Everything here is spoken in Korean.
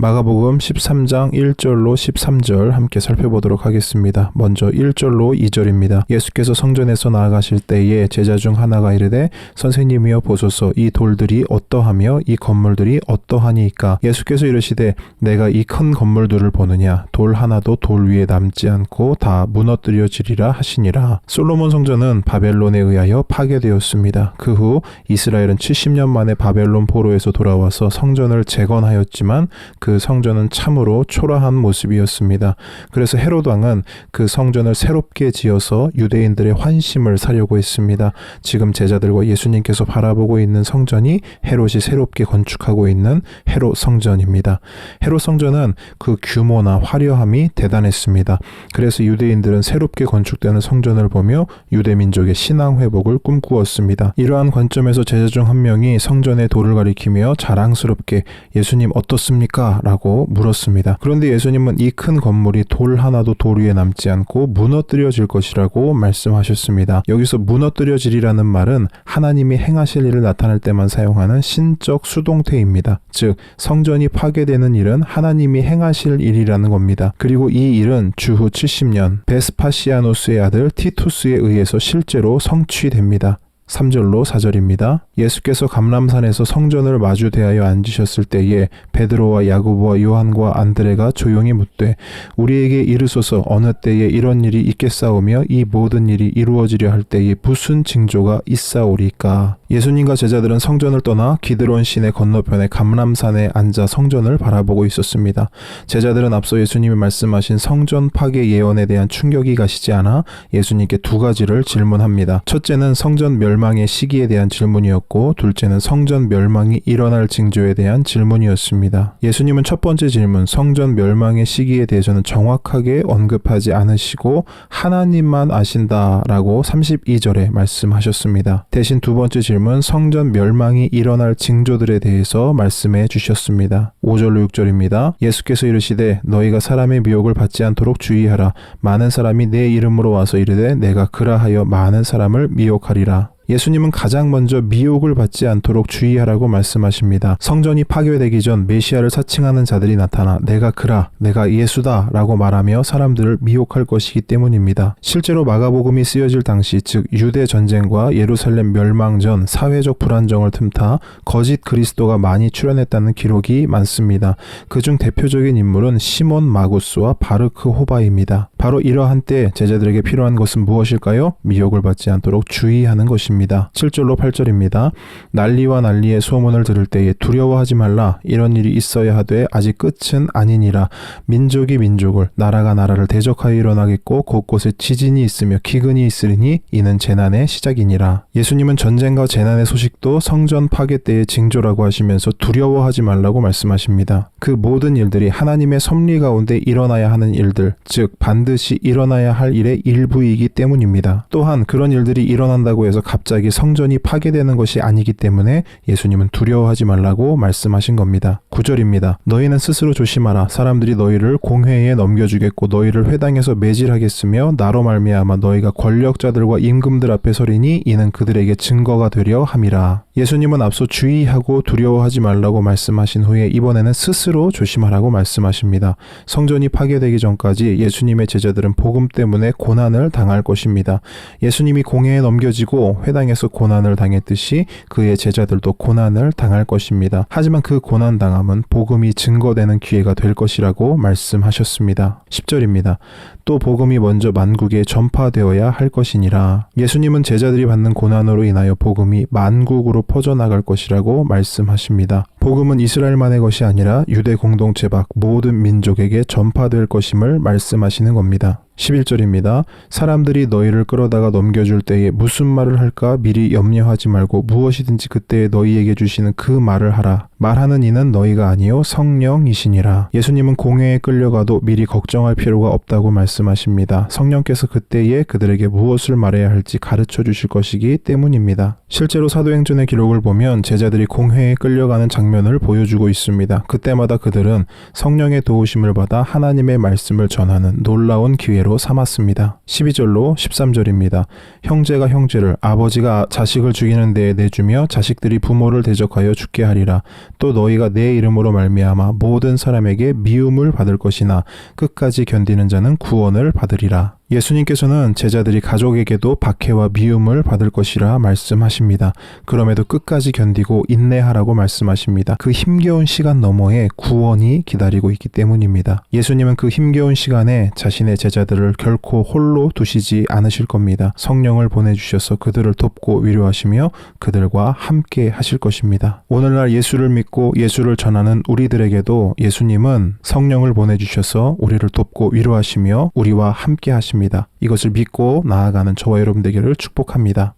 마가복음 13장 1절로 13절 함께 살펴보도록 하겠습니다. 먼저 1절로 2절입니다. 예수께서 성전에서 나아가실 때에 제자 중 하나가 이르되 선생님이여 보소서 이 돌들이 어떠하며 이 건물들이 어떠하니이까 예수께서 이르시되 내가 이 큰 건물들을 보느냐 돌 하나도 돌 위에 남지 않고 다 무너뜨려지리라 하시니라. 솔로몬 성전은 바벨론에 의하여 파괴되었습니다. 그 후 이스라엘은 70년 만에 바벨론 포로에서 돌아와서 성전을 재건하였지만 그 성전은 참으로 초라한 모습이었습니다. 그래서 헤롯 왕은 그 성전을 새롭게 지어서 유대인들의 환심을 사려고 했습니다. 지금 제자들과 예수님께서 바라보고 있는 성전이 헤롯이 새롭게 건축하고 있는 헤롯 성전입니다. 헤롯 성전은 그 규모나 화려함이 대단했습니다. 그래서 유대인들은 새롭게 건축되는 성전을 보며 유대 민족의 신앙 회복을 꿈꾸었습니다. 이러한 관점에서 제자 중 한 명이 성전의 돌을 가리키며 자랑스럽게 예수님 어떻습니까? 라고 물었습니다. 그런데 예수님은 이 큰 건물이 돌 하나도 돌 위에 남지 않고 무너뜨려질 것이라고 말씀하셨습니다. 여기서 무너뜨려지리라는 말은 하나님이 행하실 일을 나타낼 때만 사용하는 신적 수동태입니다. 즉 성전이 파괴되는 일은 하나님이 행하실 일이라는 겁니다. 그리고 이 일은 주후 70년 베스파시아노스의 아들 티투스에 의해서 실제로 성취됩니다. 3절로 4절입니다. 예수께서 감람산에서 성전을 마주 대하여 앉으셨을 때에 베드로와 야고보와 요한과 안드레가 조용히 묻되 우리에게 이르소서 어느 때에 이런 일이 있겠사오며 이 모든 일이 이루어지려 할 때에 무슨 징조가 있사오리까 예수님과 제자들은 성전을 떠나 기드론 시내 건너편의 감람산에 앉아 성전을 바라보고 있었습니다. 제자들은 앞서 예수님이 말씀하신 성전 파괴 예언에 대한 충격이 가시지 않아 예수님께 두 가지를 질문합니다. 첫째는 성전 멸망의 시기에 대한 질문이었고 둘째는 성전 멸망이 일어날 징조에 대한 질문이었습니다. 예수님은 첫 번째 질문 성전 멸망의 시기에 대해서는 정확하게 언급하지 않으시고 하나님만 아신다라고 32절에 말씀하셨습니다. 대신 두 번째 질문 질문 성전 멸망이 일어날 징조들에 대해서 말씀해 주셨습니다. 5절로 6절입니다. 예수께서 이르시되 너희가 사람의 미혹을 받지 않도록 주의하라. 많은 사람이 내 이름으로 와서 이르되 내가 그라하여 많은 사람을 미혹하리라. 예수님은 가장 먼저 미혹을 받지 않도록 주의하라고 말씀하십니다. 성전이 파괴되기 전 메시아를 사칭하는 자들이 나타나 내가 그라, 내가 예수다 라고 말하며 사람들을 미혹할 것이기 때문입니다. 실제로 마가복음이 쓰여질 당시 즉 유대 전쟁과 예루살렘 멸망 전 사회적 불안정을 틈타 거짓 그리스도가 많이 출현했다는 기록이 많습니다. 그중 대표적인 인물은 시몬 마구스와 바르크 호바입니다. 바로 이러한 때 제자들에게 필요한 것은 무엇일까요? 미혹을 받지 않도록 주의하는 것입니다. 것입니다. 7절로 8절입니다. 난리와 난리의 소문을 들을 때에 두려워하지 말라. 이런 일이 있어야 하되 아직 끝은 아니니라. 민족이 민족을 나라가 나라를 대적하여 일어나겠고 곳곳에 지진이 있으며 기근이 있으리니 이는 재난의 시작이니라. 예수님은 전쟁과 재난의 소식도 성전 파괴 때의 징조라고 하시면서 두려워하지 말라고 말씀하십니다. 그 모든 일들이 하나님의 섭리 가운데 일어나야 하는 일들, 즉 반드시 일어나야 할 일의 일부이기 때문입니다. 또한 그런 일들이 일어난다고 해서 갑자기 갑자기 성전이 파괴되는 것이 아니기 때문에 예수님은 두려워하지 말라고 말씀하신 겁니다. 9절입니다. 너희는 스스로 조심하라. 사람들이 너희를 공회에 넘겨주겠고 너희를 회당에서 매질하겠으며 나로 말미암아 너희가 권력자들과 임금들 앞에 서리니 이는 그들에게 증거가 되려 함이라. 예수님은 앞서 주의하고 두려워하지 말라고 말씀하신 후에 이번에는 스스로 조심하라고 말씀하십니다. 성전이 파괴되기 전까지 예수님의 제자들은 복음 때문에 고난을 당할 것입니다. 예수님이 공회에 넘겨지고 회당 회당에서 고난을 당했듯이 그의 제자들도 고난을 당할 것입니다. 하지만 그 고난 당함은 복음이 증거되는 기회가 될 것이라고 말씀하셨습니다. 10절입니다. 또 복음이 먼저 만국에 전파되어야 할 것이니라. 예수님은 제자들이 받는 고난으로 인하여 복음이 만국으로 퍼져나갈 것이라고 말씀하십니다. 복음은 이스라엘만의 것이 아니라 유대 공동체 밖 모든 민족에게 전파될 것임을 말씀하시는 겁니다. 11절입니다. 사람들이 너희를 끌어다가 넘겨줄 때에 무슨 말을 할까 미리 염려하지 말고 무엇이든지 그때에 너희에게 주시는 그 말을 하라. 말하는 이는 너희가 아니요 성령이시니라. 예수님은 공회에 끌려가도 미리 걱정할 필요가 없다고 말씀하십니다. 성령께서 그때에 그들에게 무엇을 말해야 할지 가르쳐 주실 것이기 때문입니다. 실제로 사도행전의 기록을 보면 제자들이 공회에 끌려가는 장면을 보여주고 있습니다. 그때마다 그들은 성령의 도우심을 받아 하나님의 말씀을 전하는 놀라운 기회로 삼았습니다. 12절로 13절입니다. 형제가 형제를 아버지가 자식을 죽이는 데에 내주며 자식들이 부모를 대적하여 죽게 하리라. 또 너희가 내 이름으로 말미암아 모든 사람에게 미움을 받을 것이나 끝까지 견디는 자는 구원을 받으리라. 예수님께서는 제자들이 가족에게도 박해와 미움을 받을 것이라 말씀하십니다. 그럼에도 끝까지 견디고 인내하라고 말씀하십니다. 그 힘겨운 시간 너머에 구원이 기다리고 있기 때문입니다. 예수님은 그 힘겨운 시간에 자신의 제자들을 결코 홀로 두시지 않으실 겁니다. 성령을 보내주셔서 그들을 돕고 위로하시며 그들과 함께 하실 것입니다. 오늘날 예수를 믿고 예수를 전하는 우리들에게도 예수님은 성령을 보내주셔서 우리를 돕고 위로하시며 우리와 함께 하십 니다. 이것을 믿고 나아가는 저와 여러분 되기를 축복합니다.